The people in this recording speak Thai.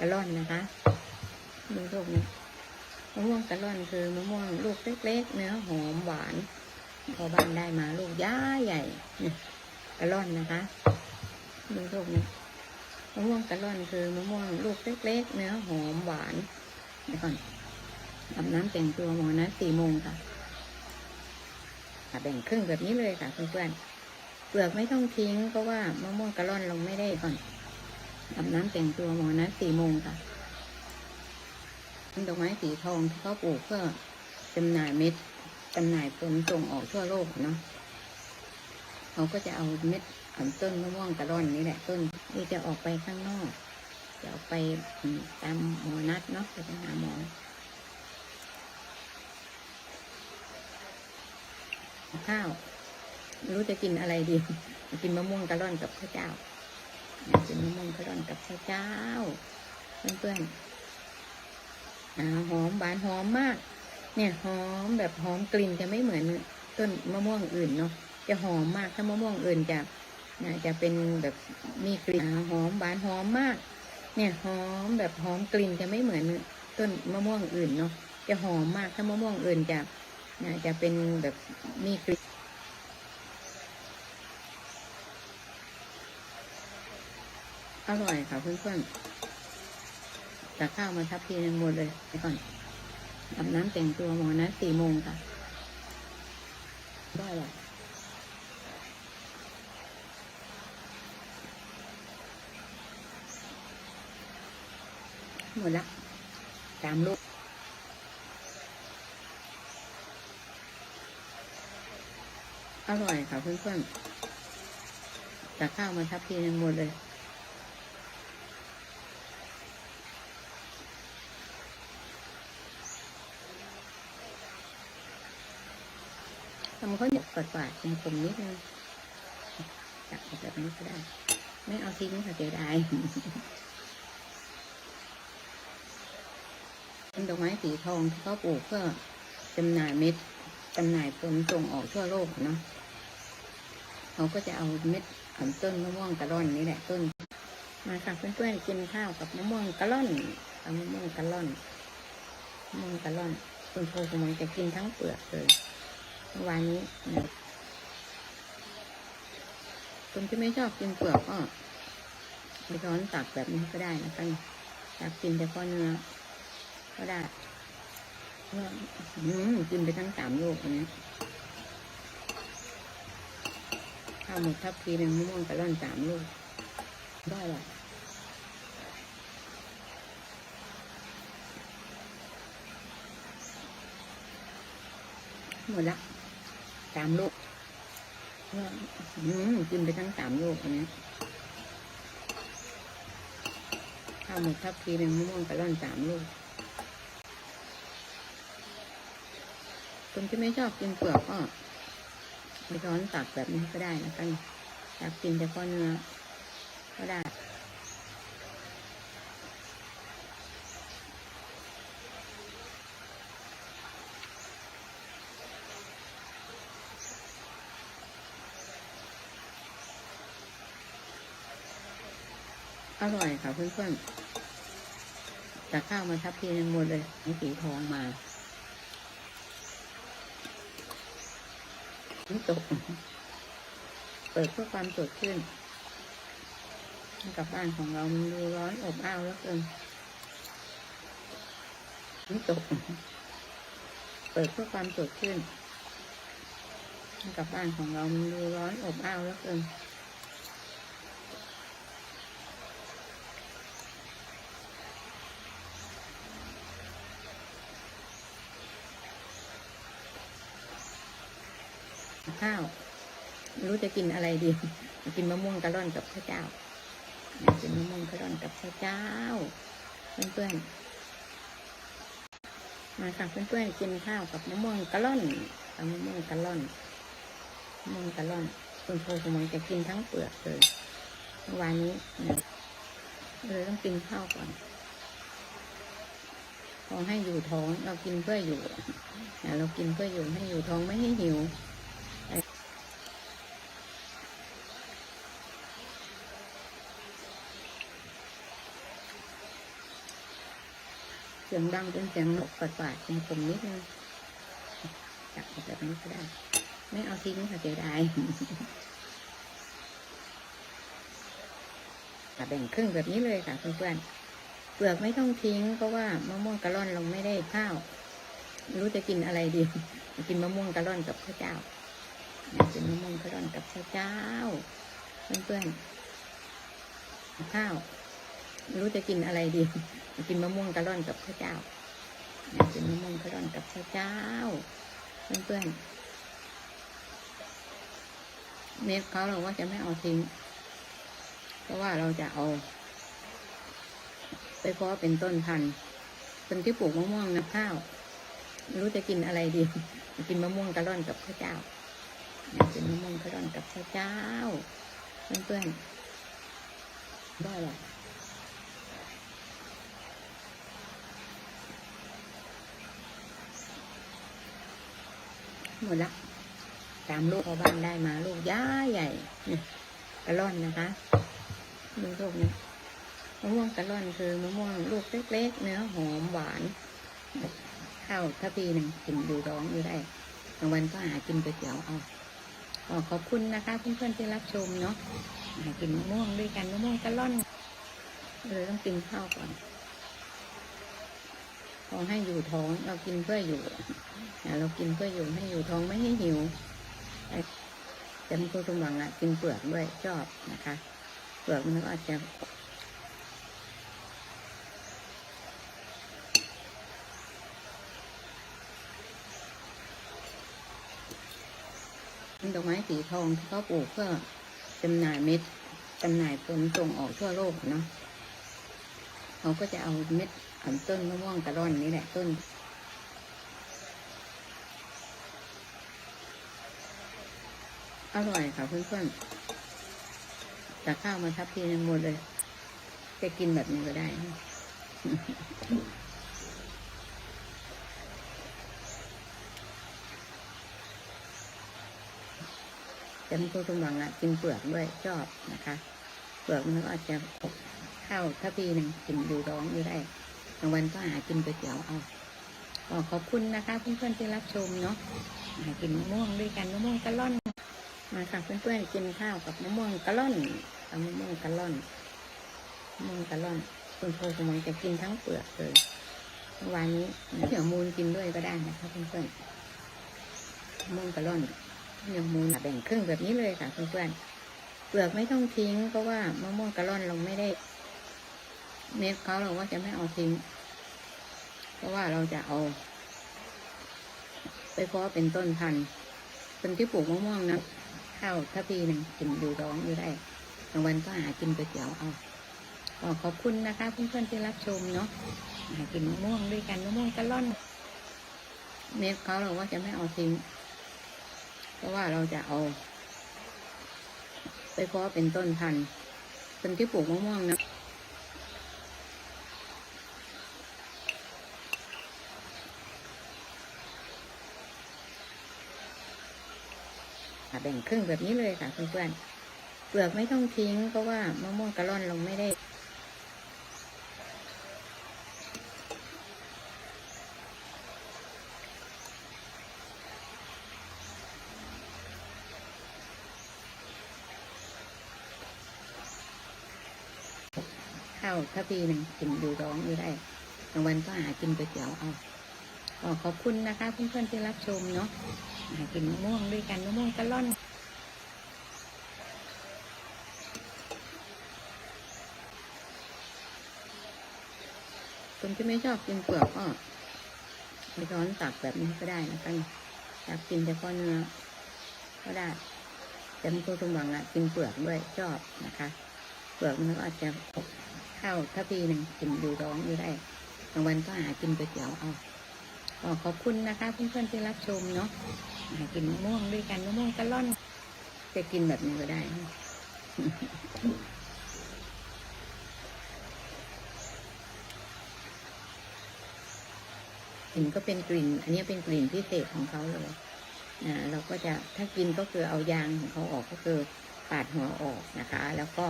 กะล่อนนะคะดูลูกนี้มะม่วงกะล่อนคือมะม่วงลูกเล็กๆเนื้อหอมหวาน พอบ้านได้มาลูกย้าใหญ่เนี่ยกะล่อนนะคะดูลูกนี้มะม่วงกะล่อนคือมะม่วงลูกเล็กๆเนื้อหอมหวานเดี๋ยวก่อนอาบน้ำแต่งตัวหมอนะสี่โมงค่ะแบ่งครึ่งแบบนี้เลยค่ะเพื่อนๆเปลือกไม่ต้องทิ้งเพราะว่ามะม่วงกะล่อนลงไม่ได้ก่อน อาบน้ำแต่งตัวหมอนะสี่โมงค่ะดอกไม้สีทองที่เขาปลูกเพื่อจำหน่ายเม็ดจำหน่ายผลส่งออกทั่วโลกเนาะเขาก็จะเอาเม็ดของต้นมะม่วงกระร่อนนี่แหละต้นนี่จะออกไปข้างนอก จะออกไปตามหมอนัดเนาะจะไปหาหมอข้าว ไม่รู้จะกินอะไรดี กินมะม่วงกระร่อนกับข้าวเจ้า อยากกินมะม่วงกระร่อนกับข้าวเจ้า เพื่อนๆอ่าหอมหวานหอมมาก เนี่ยหอมแบบหอมกลิ่นจะไม่เหมือนต้นมะม่วงอื่นเนาะจะหอมมากถ้ามะม่วงอื่นจะนะจะเป็นแบบมีกลิ่นหอมหวานหอมมาก เนี่ยหอมแบบหอมกลิ่นจะไม่เหมือนต้นมะม่วงอื่นเนาะจะหอมมากถ้ามะม่วงอื่นจะนะจะเป็นแบบมีกลิ่น อร่อยค่ะเพื่อนๆตักข้าวมาทับพีนึงหมดเลยไปก่อนอาบน้ำแต่งตัวหมอนะสี่โมงค่ะได้หรอหมดละสามลูกอร่อยค่ะเพื่อนๆตักข้าวมาทับพีนึงหมดเลย ทำข้าหนียกวาดๆเป็นผมนิดนึงจับแบบนี้ก็ได้ ไม่เอาทิ้งค่ะเสียดายเป็นดอกไม้สีทองที่เขาปลูกเพื่อจำหน่ายเม็ดจำหน่ายผลส่งออกทั่วโลกเนาะเขาก็จะเอาเม็ดของต้นมะม่วงกระร่อนนี่แหละต้น มาค่ะเพื่อนๆกินข้าวกับมะม่วงกระร่อนเอามะม่วงกระร่อนมะม่วงกระร่อนคุณโพสมัยจะกินทั้งเปลือกเลย วานนี้นคนที่ไม่ชอบกินเปลือกก็ไปช้อนตักแบบนี้ก็ได้นะคะอยากกินแต่ข้อเนื้อก็ได้เมื่ออืมกินไปทั้งสามลูกนนี้ข้าวหมดทับทีหนึ่งมะม่วงกระล่อนสามลูกได้หรอหมดละ สามลูกกินไปทั้งสามลูกอันนี้ข้าวหมดทับทีหนึ่งมะม่วงกระล่อนสามลูกคนที่ไม่ชอบกินเปลือกก็ไปช้อนตักแบบนี้ก็ได้นะคะอยากกินแต่ข้อเนื้อก็ได้ อร่อยค่ะเพื่อนๆตักข้าวมาทับพีนึงหมดเลยนี่สีทองมาน้ำตกเปิดเพื่อความสดชื่นกับบ้านของเรามันดูร้อนอบอ้าวแล้วเกินน้ำตกเปิดเพื่อความสดชื่นกับบ้านของเรามันดูร้อนอบอ้าวแล้วเกิน ข้าวไม่รู้จะกินอะไรดีกินมะม่วงกระร่อนกับข้าวเจ้ากินมะม่วงกระร่อนกับข้าวเจ้า เพื่อนๆมาค่ะเพื่อนๆกินข้าวกับมะม่วงกระร่อนเอามะม่วงกระร่อนมะม่วงกระร่อนคุณโพสมัยจะกินทั้งเปลือกเลยวานนี้นะเลยต้องกินข้าวก่อนพอให้อยู่ท้องเรากินเพื่ออยู่เรากินเพื่ออยู่ให้อยู่ท้องไม่ให้หิว สียงดังเป็นเสียงนกปัดปาดๆคมๆนิดนึงจับแบบนี้ก็ได้ ไม่เอาทิ้งค่ะเสียดายแบ่งครึ่งแบบนี้เลยค่ะเพื่อนๆเปลือกไม่ต้องทิ้ง เพราะว่ามะม่วงกะล่อนเราไม่ได้ข้าวไม่รู้จะกินอะไรดี กินมะม่วงกะล่อนกับข้าวเจ้ากกินมะม่วงกะล่อนกับข้าวเจ้า เพื่อนๆข้าว ไม่รู้จะกินอะไรดีกินมะม่วงกะล่อนกับข้าวเจ้ากินมะม่วงกะล่อนกับข้าวเจ้า เพื่อนๆเน็ตเขาเราว่าจะไม่เอาทิ้ง เพราะว่าเราจะเอา ไปเพาะเป็นต้นพันธุ์คนที่ปลูกมะม่วงนะข้าวไม่รู้จะกินอะไรดีกินมะม่วงกะล่อนกับข้าวเจ้ากกินมะม่วงกะล่อนกับข้าวเจ้า เพื่อนๆได้หรอ หมดละ ตามลูกเอาบ้านได้มาลูกย้าใหญ่เนี่ยกะล่อนนะคะดูลูกนี้มะม่วงกระล่อนคือมะม่วงลูกเล็กๆเนื้อหอมหวานข้าวถ้าปีหนึ่งกินดูร้องอยู่ได้บางวันก็หากินก๋วยเตี๋ยวเอาก็ขอบคุณนะคะเพื่อนๆที่รับชมเนาะหากินมะม่วงด้วยกันมะม่วงกระล่อนเลยต้องกินข้าวก่อน ให้อยู่ท้อง เรากินเพื่ออยู่นะเรากินเพื่ออยู่ให้อยู่ท้องไม่ให้หิวแต่มันก็สมหวังอะกินเปลือกด้วยชอบนะคะ เปลือกมันก็อาจจะเป็นดอกไม้สีทองที่เขาปลูกเพื่อจำหน่ายเม็ดจำหน่ายผลส่งออกทั่วโลกเนาะเขาก็จะเอาเม็ด อันต้นมะม่วงกระร่อนนี่แหละต้น อร่อยค่ะเพื่อนๆตักข้าวมาทับทีนึงหมดเลย จะกินแบบนี้ก็ได้นะแต่มันก็สมหวังอะกินเปลือกด้วยชอบนะคะ เปลือกมันก็อาจจะข้าวถ้าปีหนึ่งกินดูร้องอยู่ได้ บางวันก็หากินก๋วยเตี๋ยวเอาก็ขอบคุณนะคะ เพื่อนๆที่รับชมเนาะหากินมะม่วงด้วยกันมะม่วงกะล่อน มาค่ะเพื่อนๆกินข้าวกับมะม่วงกะล่อนเอามะม่วงกะล่อนมะม่วงกะล่อน คุณโพกำลังจะกินทั้งเปลือกเลยเมื่อวานนี้เหนียวมูลกินด้วยก็ได้นะคะเพื่อนๆมะม่วงกะล่อนเหนียวมูลแบ่งครึ่งแบบนี้เลยค่ะเพื่อนๆเปลือกไม่ต้องทิ้งเพราะว่ามะม่วงกะล่อนเราไม่ได้ เน็ตเขาเราว่าจะไม่เอาทิ้ง เพราะว่าเราจะเอา ไปเพาะเป็นต้นพันธุ์คนที่ปลูกมะม่วงนะข้าวถ้าปีหนึ่งกินดูร้องอยู่ได้บางวันก็หากินก๋วยเตี๋ยวเอาก็ขอบคุณนะคะเพื่อนๆที่รับชมเนาะหากินมะม่วงด้วยกันมะม่วงกะล่อนเน็ตเขาเราว่าจะไม่เอาทิ้ง เพราะว่าเราจะเอา ไปเพาะเป็นต้นพันธุ์คนที่ปลูกมะม่วงนะ แบ่งครึ่งแบบนี้เลยค่ะเพื่อนๆเปลือกไม่ต้องทิ้ง เพราะว่ามะม่วงกะล่อนเราไม่ได้ข้าวถ้าปีหนึ่งกินดูร้องอยู่ได้บางวันก็หากินก๋วยเตี๋ยวเอาก็ขอบคุณนะคะเพื่อนๆที่รับชมเนาะ กินมะม่วงด้วยกันมะม่วงกะล่อนคนที่ไม่ชอบกินเปลือกก็ไปช้อนตักแบบนี้ก็ได้นะคะอยากกินแต่ก้อเนื้อก็ได้แต่มันก็สมหวังอะกินเปลือกด้วยชอบนะคะ เปลือกมันก็อาจจะข้าวถ้าปีหนึ่งกินดูร้องอยู่ได้บางวันก็หากินก๋วยเตี๋ยวเอาก็ขอบคุณนะคะเพื่อนๆที่รับชมเนาะ กินมะม่วงด้วยกันมะม่วงกะล่อน จะกินแบบนี้ก็ได้ กลิ่นก็เป็นกลิ่น อันนี้เป็นกลิ่นพิเศษของเขาเลยนะเราก็จะถ้ากินก็คือเอายางของเขาออกก็คือปาดหัวออกนะคะ แล้วก็